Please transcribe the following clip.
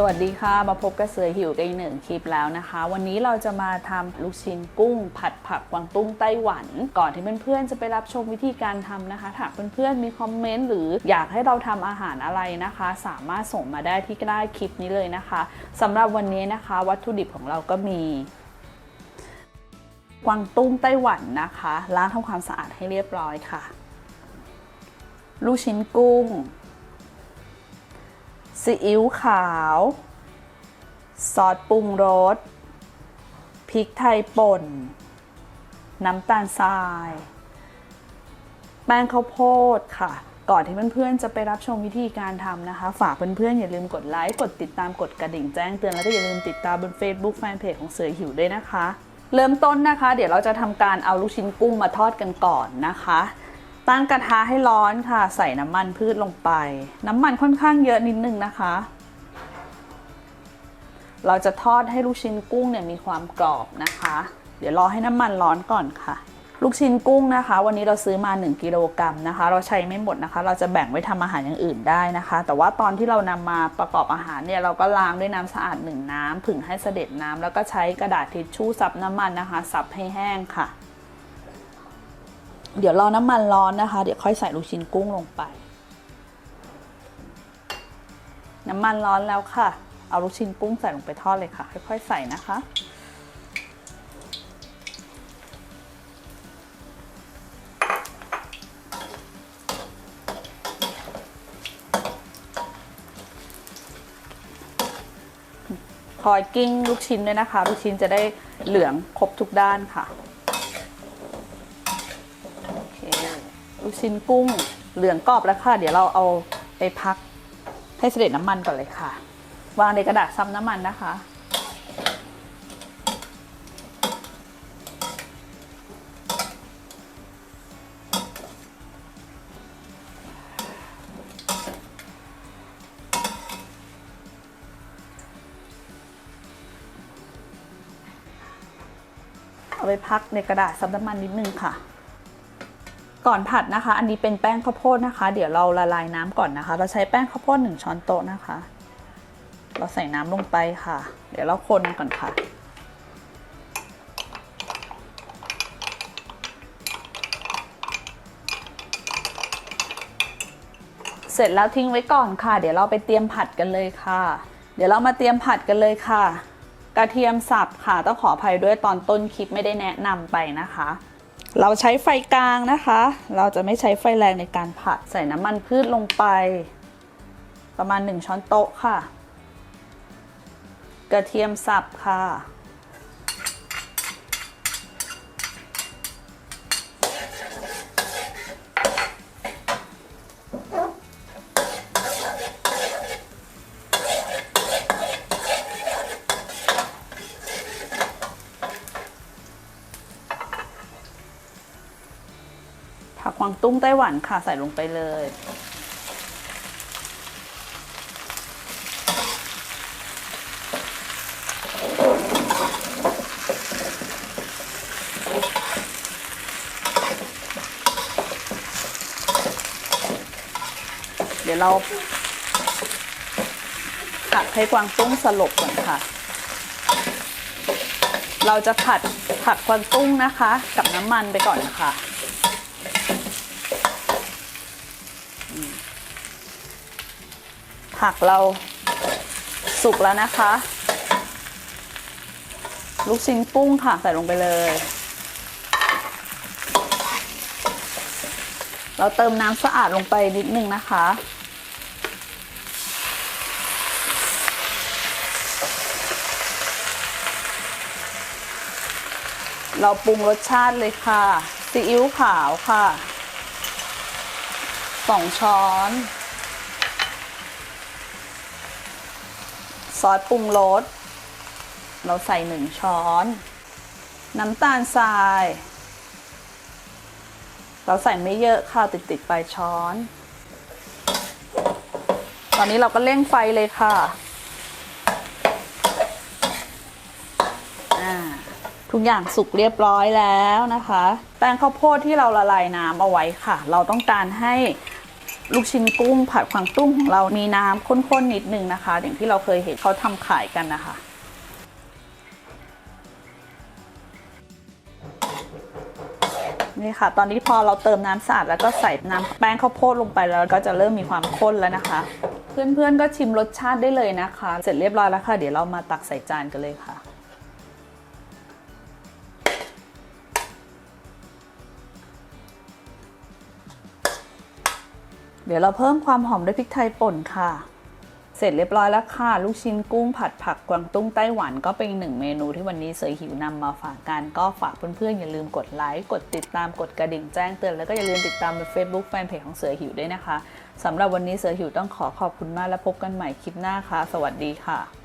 สวัสดีค่ะ มาพบกับเสือหิวกันอีกหนึ่งคลิปแล้วนะคะ วันนี้เราจะมาทำลูกชิ้นกุ้ง ผัดผักกวางตุ้งไต้หวัน ก่อนที่เพื่อนๆจะไปรับชมวิธีการทำนะคะถ้าเพื่อนๆมีคอมเมนต์หรืออยากให้เราทำอาหารอะไรนะคะ สามารถส่งมาได้ที่ใต้คลิปนี้เลยนะคะสำหรับวันนี้นะคะ วัตถุดิบของเราก็มีกวางตุ้งไต้หวันนะคะล้างทำความสะอาดให้เรียบร้อยค่ะ ลูกชิ้นกุ้ง ซีอิ๊วขาว ซอสปรุงรส พริกไทยป่น น้ำตาลทราย แป้งข้าวโพดค่ะ ก่อนที่เพื่อนๆจะไปรับชมวิธีการทำนะคะ ฝากเพื่อนๆอย่าลืมกดไลค์ กดติดตามกดกระดิ่งแจ้งเตือน แล้วก็อย่าลืมติดตามบน Facebook Fanpage ของเสือหิวด้วยนะคะ เริ่มต้นนะคะ เดี๋ยวเราจะทำการเอาลูกชิ้นกุ้งมาทอดกันก่อนนะคะ ตั้งกระทะให้ร้อนค่ะ ใส่น้ำมันพืชลงไป น้ำมันค่อนข้างเยอะนิดนึงนะคะ เราจะทอดให้ลูกชิ้นกุ้งเนี่ยมีความกรอบนะคะ เดี๋ยวรอให้น้ำมันร้อนก่อนค่ะ ลูกชิ้นกุ้งนะคะ วันนี้เราซื้อมา 1กิโลกรัมนะคะ เราใช้ไม่หมดนะคะ เราจะแบ่งไว้ทำอาหารอย่างอื่นได้นะคะ แต่ว่าตอนที่เรานำมาประกอบอาหารเนี่ยเราก็ล้างด้วยน้ำสะอาดหนึ่งน้ำผึ่งให้เสด็จน้ำแล้วก็ใช้กระดาษทิชชู่ซับน้ำมันนะคะซับให้แห้งค่ะ เดี๋ยวรอน้ำมันร้อนนะคะ เดี๋ยวค่อยใส่ลูกชิ้นกุ้งลงไป น้ำมันร้อนแล้วค่ะ เอาลูกชิ้นกุ้งใส่ลงไปทอดเลยค่ะ ค่อยๆใส่นะคะคอยกิ้งลูกชิ้นด้วยนะคะ ลูกชิ้นจะได้เหลืองครบทุกด้านค่ะ โอเค ลูกชิ้นกุ้งเหลืองกรอบแล้วค่ะ เดี๋ยวเราเอาไปพักให้เสด็จน้ำมันก่อนเลยค่ะ วางในกระดาษซับน้ำมันนะคะ เอาไปพักในกระดาษซับน้ำมันนิดนึงค่ะ ก่อนผัดนะคะ อันนี้เป็นแป้งข้าวโพดนะคะ เดี๋ยวเราละลายน้ำก่อนนะคะ เราใช้แป้งข้าวโพดหนึ่งช้อนโต๊ะนะคะ เราใส่น้ำลงไปค่ะ เดี๋ยวเราคนก่อนค่ะเสร็จแล้วทิ้งไว้ก่อนค่ะ เดี๋ยวเราไปเตรียมผัดกันเลยค่ะ เดี๋ยวเรามาเตรียมผัดกันเลยค่ะ กระเทียมสับค่ะ ต้องขออภัยด้วยตอนต้นคลิปไม่ได้แนะนำไปนะคะ เราใช้ไฟกลางนะคะ เราจะไม่ใช้ไฟแรงในการผัด ใส่น้ำมันพืชลงไป ประมาณ 1 ช้อนโต๊ะค่ะ กระเทียมสับค่ะ ผักกวางตุ้งไต้หวันค่ะใส่ลงไปเลย เดี๋ยวเราผัดให้กวางตุ้งสลบก่อนค่ะ เราจะผัดผักกวางตุ้งนะคะ กับน้ำมันไปก่อนนะคะ ผักเราสุกแล้วนะคะ ลูกชิ้นกุ้งค่ะใส่ลงไปเลย เราเติมน้ำสะอาดลงไปนิดนึงนะคะ เราปรุงรสชาติเลยค่ะซีอิ๊วขาวค่ะสองช้อน ซอสปรุงรสเราใส่หนึ่งช้อน น้ำตาลทราย เราใส่ไม่เยอะค่ะติดติดๆไปลายช้อน ตอนนี้เราก็เร่งไฟเลยค่ะอ่าทุกอย่างสุกเรียบร้อยแล้วนะคะ แป้งข้าวโพดที่เราละลายน้ำเอาไว้ค่ะ เราต้องการให้ ลูกชิ้นกุ้งผัดขวางตุ้งของเรามีน้ำข้นๆนิดนึงนะคะ อย่างที่เราเคยเห็นเขาทำขายกันนะคะ นี่ค่ะ ตอนนี้พอเราเติมน้ำสะอาดแล้วก็ใส่น้ำแป้งข้าวโพดลงไปแล้วก็จะเริ่มมีความข้นแล้วนะคะ เพื่อนๆก็ชิมรสชาติได้เลยนะคะ เสร็จเรียบร้อยแล้วค่ะ เดี๋ยวเรามาตักใส่จานกันเลยค่ะ เดี๋ยวเราเพิ่มความหอมด้วยพริกไทยป่นค่ะ เสร็จเรียบร้อยแล้วค่ะ ลูกชิ้นกุ้งผัดผักกวางตุ้งไต้หวันก็เป็นหนึ่งเมนูที่วันนี้เสยหิวนำมาฝากกันก็ฝากเพื่อนๆอย่าลืมกดไลค์กดติดตามกดกระดิ่งแจ้งเตือนแล้วก็อย่าลืมติดตามใน Facebook แฟนเพจของเสือหิวด้วยนะคะสำหรับวันนี้เสือหิวต้องขอขอบคุณมากและพบกันใหม่คลิปหน้าค่ะ สวัสดีค่ะ